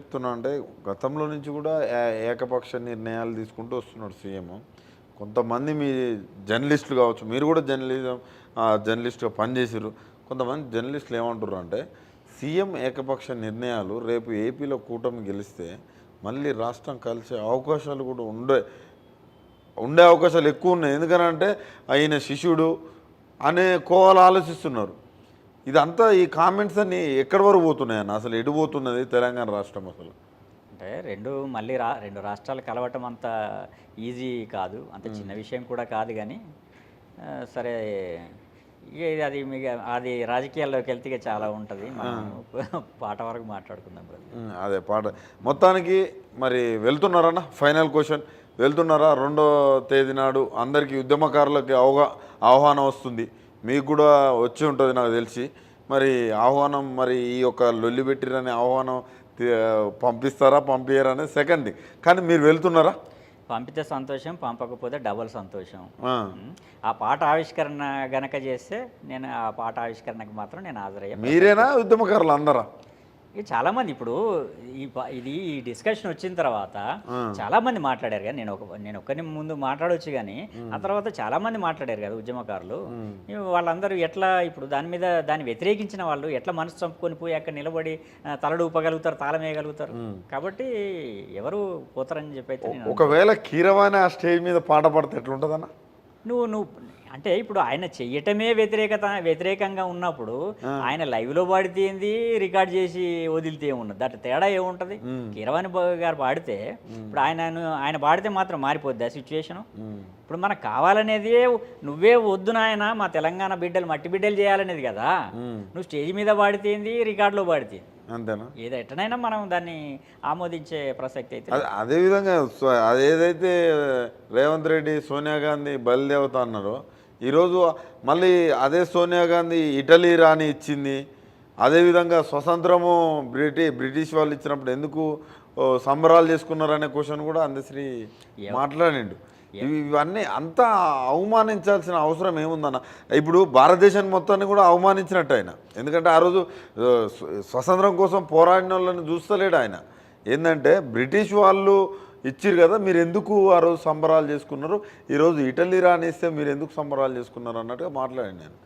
చెప్తున్నా అంటే గతంలో నుంచి కూడా ఏకపక్ష నిర్ణయాలు తీసుకుంటూ వస్తున్నాడు సీఎం. కొంతమంది మీ జర్నలిస్టులు కావచ్చు మీరు కూడా జర్నలిజం జర్నలిస్టుగా పనిచేసారు కొంతమంది జర్నలిస్టులు ఏమంటారు అంటే సీఎం ఏకపక్ష నిర్ణయాలు రేపు ఏపీలో కూటమి గెలిస్తే మళ్ళీ రాష్ట్రం కలిసే అవకాశాలు కూడా ఉండే ఉండే అవకాశాలు ఎక్కువ ఉన్నాయి. ఎందుకనంటే ఆయన శిష్యుడు అనే కోవాలు ఆలోచిస్తున్నారు. ఇదంతా ఈ కామెంట్స్ అన్ని ఎక్కడి వరకు పోతున్నాయి అన్న? అసలు ఎటు పోతున్నది తెలంగాణ రాష్ట్రం అసలు? అంటే రెండు మళ్ళీ రా రెండు రాష్ట్రాలు కలవటం అంత ఈజీ కాదు. అంత చిన్న విషయం కూడా కాదు కానీ సరే ఇక ఇది అది మీకు అది రాజకీయాల్లోకి వెళ్తే ఇక చాలా ఉంటుంది. మనం పాట వరకు మాట్లాడుకుందాం బ్రదర్. అదే పాట. మొత్తానికి మరి వెళ్తున్నారన్న? ఫైనల్ క్వశ్చన్ వెళ్తున్నారా? రెండో తేదీ నాడు అందరికీ ఉద్యమకారులకి అవగా ఆహ్వానం వస్తుంది. మీకు కూడా వచ్చి ఉంటుంది నాకు తెలిసి. మరి ఆహ్వానం మరి ఈ యొక్క లొల్లి పెట్టిరనే ఆహ్వానం పంపిస్తారా పంపించారా అనేది సెకండ్ కానీ మీరు వెళ్తున్నారా? పంపితే సంతోషం పంపకపోతే డబల్ సంతోషం. ఆ. పాట ఆవిష్కరణ గనక చేస్తే నేను ఆ పాట ఆవిష్కరణకు మాత్రం నేను హాజరయ్యా మీరేనా ఉద్యమకారులు అందరా చాలా మంది ఇప్పుడు ఈ ఇది ఈ డిస్కషన్ వచ్చిన తర్వాత చాలా మంది మాట్లాడారు కానీ నేను ఒక నేను ఒక్కరి ముందు మాట్లాడొచ్చు కానీ ఆ తర్వాత చాలా మంది మాట్లాడారు కదా ఉద్యమకారులు. వాళ్ళందరూ ఎట్లా ఇప్పుడు దాని మీద దాన్ని వ్యతిరేకించిన వాళ్ళు ఎట్లా మనసు చంపుకొని పోయి అక్కడ నిలబడి తలడు ఊపగలుగుతారు తాళం వేయగలుగుతారు? కాబట్టి ఎవరు పోతారని చెప్పి ఒకవేళ కీరవాణి ఆ స్టేజ్ మీద పాట పడితే ఎట్లుంటుందన్న? నువ్వు నువ్వు అంటే ఇప్పుడు ఆయన చెయ్యటమే వ్యతిరేకత వ్యతిరేకంగా ఉన్నప్పుడు ఆయన లైవ్లో పాడితే ఏంది? రికార్డ్ చేసి వదిలితే ఏమున్నది దట్ తేడా ఏముంటుంది? కీరవాణి బాబు గారు పాడితే ఇప్పుడు ఆయన ఆయన పాడితే మాత్రం మారిపోద్ది ఆ సిచ్యువేషను ఇప్పుడు మనకు కావాలనేది నువ్వే వద్దు నాయన మా తెలంగాణ బిడ్డలు మట్టి బిడ్డలు చేయాలనేది కదా. నువ్వు స్టేజ్ మీద పాడితే ఏంది? రికార్డులో పాడితే? అంతేనా? ఏది ఎట్టనైనా మనం దాన్ని ఆమోదించే ప్రసక్తి అయితే అదేవిధంగా అదేదైతే రేవంత్ రెడ్డి సోనియా గాంధీ బలిదేవత అన్నారో ఈరోజు మళ్ళీ అదే సోనియా గాంధీ ఇటలీ రాని ఇచ్చింది. అదేవిధంగా స్వతంత్రము బ్రిటి బ్రిటిష్ వాళ్ళు ఇచ్చినప్పుడు ఎందుకు సంబరాలు చేసుకున్నారనే క్వశ్చన్ కూడా అందశ్రీ మాట్లాడిండు. ఇవన్నీ అంతా అవమానించాల్సిన అవసరం ఏముందన్న? ఇప్పుడు భారతదేశాన్ని మొత్తాన్ని కూడా అవమానించినట్టు ఆయన ఎందుకంటే ఆ రోజు స్వతంత్రం కోసం పోరాడిన వాళ్ళని చూస్తలేడు ఆయన. ఏంటంటే బ్రిటిష్ వాళ్ళు ఇచ్చిరు కదా మీరు ఎందుకు ఆ రోజు సంబరాలు చేసుకున్నారు? ఈరోజు ఇటలీ రానిస్తే మీరు ఎందుకు సంబరాలు చేసుకున్నారు అన్నట్టుగా మాట్లాడాను నేను.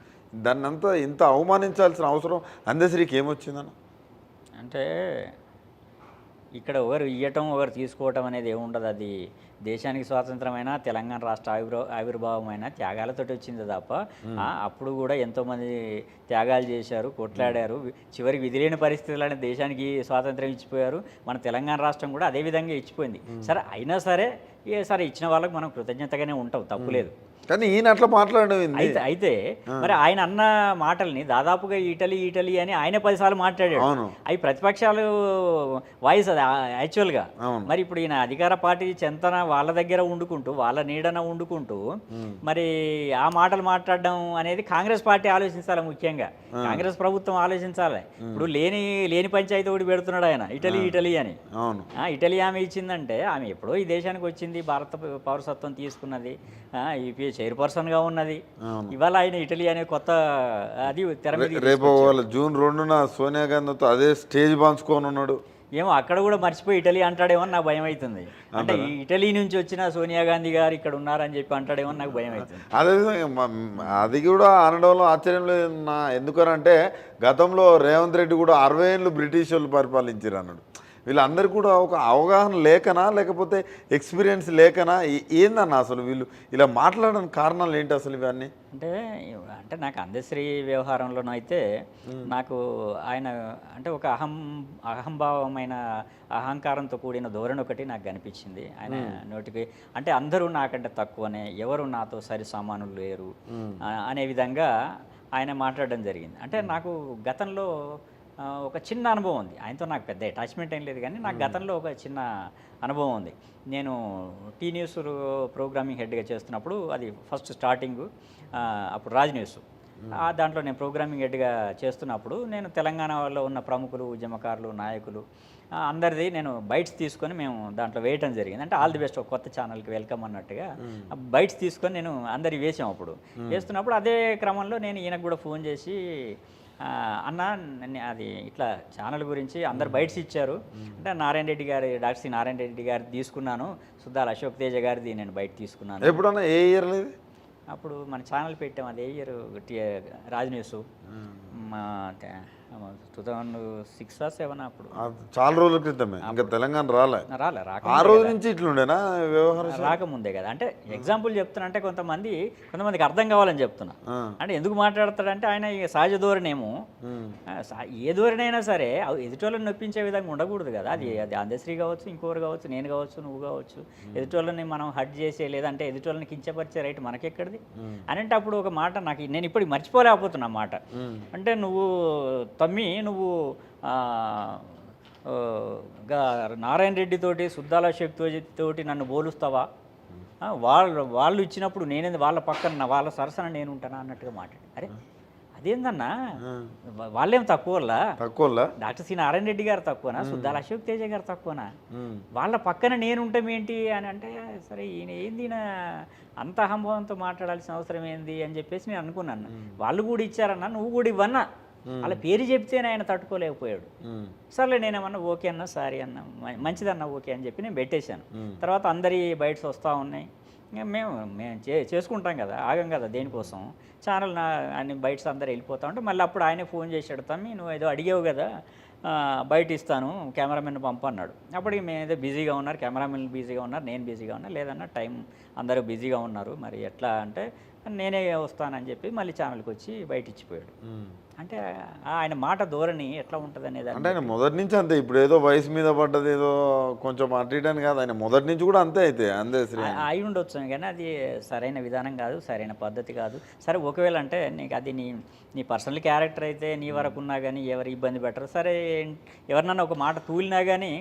దాన్ని అంతా ఇంత అవమానించాల్సిన అవసరం అందశ్రీకి ఏమొచ్చిందన్న? అంటే ఇక్కడ ఒకరు ఇవ్వటం ఒకరు తీసుకోవటం అనేది ఏముండదు. అది దేశానికి స్వాతంత్రమైన తెలంగాణ రాష్ట్ర ఆవిర్భా ఆవిర్భావమైన త్యాగాలతోటి వచ్చింది తప్ప అప్పుడు కూడా ఎంతోమంది త్యాగాలు చేశారు కొట్లాడారు చివరికి విధిలేని పరిస్థితుల్లోనే దేశానికి స్వాతంత్రం ఇచ్చిపోయారు. మన తెలంగాణ రాష్ట్రం కూడా అదే విధంగా ఇచ్చిపోయింది. సరే అయినా సరే సరే ఇచ్చిన వాళ్ళకి మనం కృతజ్ఞతగానే ఉంటాం తప్పులేదు కానీ ఈయన అట్లా మాట్లాడడం? అయితే అయితే మరి ఆయన అన్న మాటల్ని దాదాపుగా ఇటలీ ఇటలీ అని ఆయన పదిసార్లు మాట్లాడాడు. అవి ప్రతిపక్షాలు వాయిస్ అది యాక్చువల్గా. మరి ఇప్పుడు ఈయన అధికార పార్టీ చెంతన వాళ్ళ దగ్గర వండుకుంటూ వాళ్ళ నీడన వండుకుంటూ మరి ఆ మాటలు మాట్లాడడం అనేది కాంగ్రెస్ పార్టీ ఆలోచించాలి ముఖ్యంగా. కాంగ్రెస్ ప్రభుత్వం ఆలోచించాలి. ఇప్పుడు లేని లేని పంచాయతీ ఒకటి పెడుతున్నాడు ఆయన ఇటలీ ఇటలీ అని. ఇటలీ ఆమె ఇచ్చిందంటే ఆమె ఎప్పుడో ఈ దేశానికి వచ్చింది భారత పౌరసత్వం తీసుకున్నది చైర్పర్సన్గా ఉన్నది. ఇవాళ ఆయన ఇటలీ అనే కొత్త అది తెర మీద రేపు జూన్ రెండున సోనియా గాంధీతో అదే స్టేజ్ పంచుకొని ఉన్నాడు. ఏమో అక్కడ కూడా మర్చిపోయి ఇటలీ అంటాడేమో నాకు భయం అవుతుంది అంటే ఈ ఇటలీ నుంచి వచ్చిన సోనియా గాంధీ గారు ఇక్కడ ఉన్నారని చెప్పి అంటాడేమో నాకు భయం అవుతుంది మ- అది కూడా అనడంలో ఆశ్చర్యం లేదు ఎందుకనంటే గతంలో రేవంత్ రెడ్డి కూడా అరవై ఏళ్ళు బ్రిటిష్ వాళ్ళు పరిపాలించారు అన్నాడు. వీళ్ళందరూ కూడా ఒక అవగాహన లేకనా లేకపోతే ఎక్స్పీరియన్స్ లేకనా? ఏందన్న అసలు వీళ్ళు ఇలా మాట్లాడడానికి కారణాలు ఏంటి అసలు ఇవన్నీ? అంటే అంటే నాకు అందశ్రీ వ్యవహారంలోనూ అయితే నాకు ఆయన అంటే ఒక అహం అహంభావమైన అహంకారంతో కూడిన ధోరణి ఒకటి నాకు కనిపించింది. ఆయన నోటికి అంటే అందరూ నాకంటే తక్కువనే ఎవరు నాతో సరి సమానులు లేరు. అనే విధంగా ఆయన మాట్లాడడం జరిగింది. అంటే నాకు గతంలో ఒక చిన్న అనుభవం ఉంది. ఆయనతో నాకు పెద్ద అటాచ్మెంట్ ఏం లేదు కానీ నాకు గతంలో ఒక చిన్న అనుభవం ఉంది. నేను టీ న్యూస్ ప్రోగ్రామింగ్ హెడ్గా చేస్తున్నప్పుడు అది ఫస్ట్ స్టార్టింగ్ అప్పుడు రాజ్ న్యూస్. ఆ దాంట్లో నేను ప్రోగ్రామింగ్ హెడ్గా చేస్తున్నప్పుడు నేను తెలంగాణలో ఉన్న ప్రముఖులు ఉద్యమకారులు నాయకులు అందరిది నేను బైట్స్ తీసుకొని మేము దాంట్లో వేయటం జరిగింది. అంటే ఆల్ ది బెస్ట్ ఒక కొత్త ఛానల్కి వెల్కమ్ అన్నట్టుగా బైట్స్ తీసుకొని నేను అందరి వేసాం అప్పుడు. వేస్తున్నప్పుడు అదే క్రమంలో నేను ఈయనకు కూడా ఫోన్ చేసి అన్న అది ఇట్లా ఛానల్ గురించి అందరు బయట్స్ ఇచ్చారు. అంటే నారాయణ రెడ్డి గారి డాక్టర్ సి నారాయణ రెడ్డి గారి తీసుకున్నాను. సుద్దాల అశోక్ తేజ గారిది నేను బయట తీసుకున్నాను. ఎప్పుడన్నా ఏ ఇయర్ లేదు? అప్పుడు మన ఛానల్ పెట్టాం అది ఏ ఇయర్? రాజ్ న్యూస్. మా టూ సిక్స్ సెవెన్ అప్పుడు. చాలా రోజుల క్రితమే. ఇంకా తెలంగాణ రాలే. రాలే రాక ఆ రోజు నుంచి ఇట్లుండేనా వ్యవహారం రాకముందే కదా. అంటే ఎగ్జాంపుల్ చెప్తున్నా అంటే కొంతమంది కొంతమందికి అర్థం కావాలని చెప్తున్నా. అంటే ఎందుకు మాట్లాడతాడంటే ఆయన సహజ ధోరణేమో. ఏ ధోరణైనా సరే అవి ఎదుటోళ్ళని నొప్పించే విధంగా ఉండకూడదు కదా. అది అది అందశ్రీ కావచ్చు ఇంకోరు కావచ్చు నేను కావచ్చు నువ్వు కావచ్చు. ఎదుటోళ్ళని మనం హట్ చేసే లేదంటే ఎదుటోళ్ళని కించపరిచే రైట్ మనకెక్కడిది? అని అంటే అప్పుడు ఒక మాట నాకు నేను ఇప్పుడు మర్చిపోలేకపోతున్నా మాట. అంటే నువ్వు తమ్మి నువ్వు నారాయణ రెడ్డి తోటి సుద్దాల శక్తి తోటి నన్ను పోలుస్తావా? వాళ్ళు వాళ్ళు ఇచ్చినప్పుడు నేనేది వాళ్ళ పక్కన వాళ్ళ సరసన నేను ఉంటానా అన్నట్టుగా మాట్లాడి. అరే అదేందన్నా? వాళ్ళేం తక్కువలా తక్కువలా డాక్టర్ సి నారాయణ రెడ్డి గారు తక్కువనా? సుద్దాల అశోక్ తేజ గారు తక్కువనా? వాళ్ళ పక్కన నేను ఉంటాం ఏంటి అని అంటే సరే ఈయన ఏంది అంత అహంభావంతో మాట్లాడాల్సిన అవసరం ఏంది అని చెప్పేసి నేను అనుకున్నాను. వాళ్ళు కూడా ఇచ్చారన్నా నువ్వు కూడా ఇవ్వన్నా. వాళ్ళ పేరు చెప్తేనే ఆయన తట్టుకోలేకపోయాడు. సర్లే నేనేమన్నా ఓకే అన్నా సారీ అన్న మంచిదన్నా ఓకే అని చెప్పి నేను పెట్టేశాను. తర్వాత అందరి బయట్స్ వస్తూ ఉన్నాయి. మేము మేము చే చేసుకుంటాం కదా ఆగం కదా దేనికోసం. ఛానల్ నా అన్ని బయట్స్ అందరు వెళ్ళిపోతా ఉంటే మళ్ళీ అప్పుడు ఆయనే ఫోన్ చేశాడు తమ్మి నువ్వు ఏదో అడిగావు కదా బయట ఇస్తాను కెమెరామెన్ పంపన్నాడు అప్పటికి మేము ఏదో బిజీగా ఉన్నారు కెమెరామెన్ బిజీగా ఉన్నారు నేను బిజీగా ఉన్నా లేదన్నా టైం అందరూ బిజీగా ఉన్నారు. మరి ఎట్లా అంటే నేనే వస్తానని చెప్పి మళ్ళీ ఛానల్కి వచ్చి బయట ఇచ్చిపోయాడు. అంటే ఆయన మాట ధోరణి ఎట్లా ఉంటుంది అనేది అంటే ఆయన మొదటి నుంచి అంతే ఇప్పుడు ఏదో వయసు మీద పడ్డది ఏదో కొంచెం అటు ఇటు అని కాదు ఆయన మొదటి నుంచి కూడా అంతే అయితే అంతే అయి ఉండొచ్చు కానీ అది సరైన విధానం కాదు సరైన పద్ధతి కాదు. సరే ఒకవేళ అంటే నీకు అది నీ నీ పర్సనల్ క్యారెక్టర్ అయితే నీ వరకు ఉన్నా కానీ ఎవరు ఇబ్బంది పెట్టరు. సరే ఎవరినన్నా ఒక మాట తూలినా కానీ